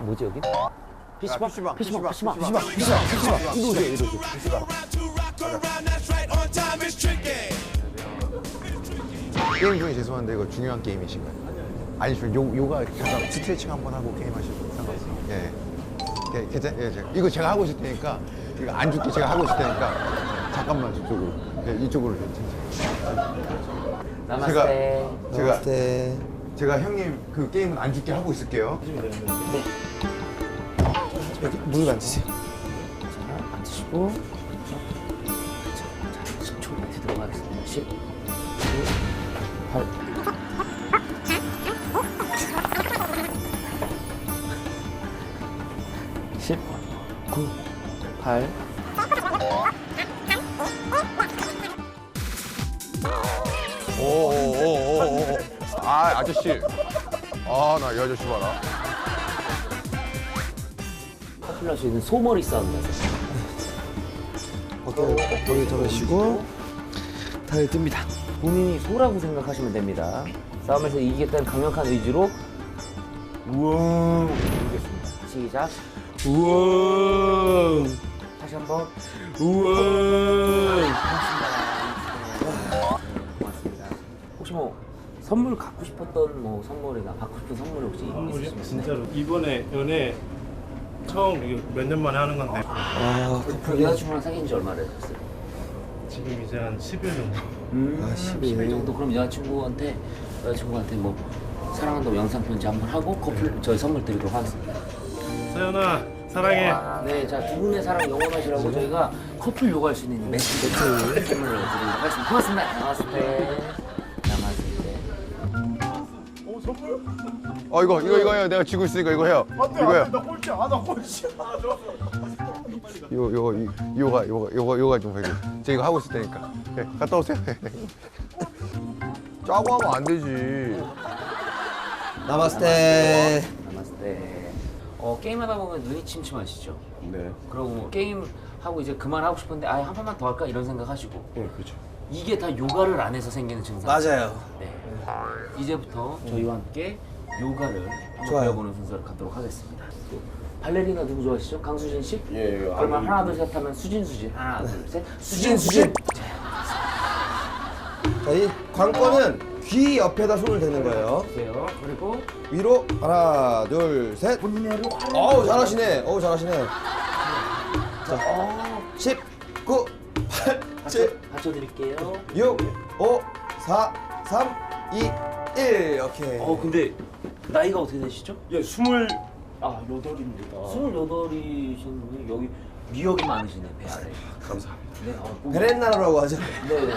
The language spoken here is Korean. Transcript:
뭐지 여기? PC방? PC방, PC방, PC방, PC방, PC방. 이리 오세요, 이리 오세요. 게임 중에 죄송한데 이거 중요한 게임이신가요? 아니시면 요, 요가 잠깐 스트레칭 한번 하고 게임 하셔도 상관없어요. 예. 예, 괜찮, 예, 제가, 이거 제가 하고 있을 테니까 이거 안 죽게 제가 하고 있을 테니까 잠깐만 저쪽으로 예, 이쪽으로 괜찮아요. 나마스테. 제가 네. 제가 형님 그 게임은 안 죽게 하고 있을게요. 여기 물 만지세요. 자, 앉으시고. 자, 자, 10초 멘트 들어가겠습니다. 10, 9, 8. 십, 구, 팔, 오오오오오. 아 아저씨. 아 나 이 아저씨 봐라. 커플 할수 있는 소머리 싸움이라서. 어깨 머리 잡으시고 다리 뜹니다. 본인이 소라고 생각하시면 됩니다. 싸움에서 이기겠다는 강력한 의지로 우와 모르겠습니다. 시작. 우와. 다시 한번. 우와. 고맙습니다. 혹시 뭐 선물 갖고 싶었던 뭐 선물이나 받고 싶은 선물 혹시? 있으시면 진짜로 이번에 연애 처음 몇 년 만에 하는 건데 아, 그 여자친구랑 사귄 지 얼마나 되셨어요? 지금 이제 한 10일 정도 음, 아, 10일 10일. 정도 그럼 여자친구한테 여자친구한테 뭐 사랑한다고 영상 편지 한번 하고 커플 저희 선물 드리도록 하겠습니다. 서연아 사랑해 네, 자 두 분의 사랑 영원하시라고 저희가 커플 요구할 수 있는 매트 매트 선물을 드리도록 하겠습니다. 고맙습니다. 나마스테. 어 이거 이거 이거요. 내가 쥐고 있으니까 이거 해요. 이거요. 나 꼴찌 아나 꼴찌 이거 이거 이- 이거가 이거가 이거 이거가 좀 해줘. 제가 이거 하고 있을 테니까. 예, 갔다 오세요. 짜고 하면 안 되지. 나마스테. 나마스테. 어 게임하다 보면 눈이 침침하시죠? 네. 그러고 뭐 게임 하고 이제 그만하고 싶은데 아예 한 번만 더 할까 이런 생각하시고. 네 그렇죠 이게 다 요가를 안 해서 생기는 증상. 맞아요. 네. 이제부터 저희와 함께 요가를 한번 좋아요. 배워보는 순서를 갖도록 하겠습니다. 또 발레리나 누구 좋아하시죠? 강수진 씨? 예, 예. 그러면 하나 둘 셋 하면 수진 수진 하나 둘 셋 수진 수진. 자, 이 관건은 귀 옆에다 손을 대는 거예요. 보세요. 그리고 위로 하나, 둘, 셋. 본인의 어우, 잘하시네. 어우, 잘하시네. 어, 10, 9, 8, 받쳐, 7, 받쳐드릴게요. 6, 5, 4, 3, 2, 1. 오케이. 어 근데 나이가 어떻게 되시죠? 예 스물 아 여덟입니다 스물여덟이신 분이 여기 미역이 많으시네 배 아래. 감사합니다 네, 어, 꼭- 베렌나라고 하죠. 네, 네.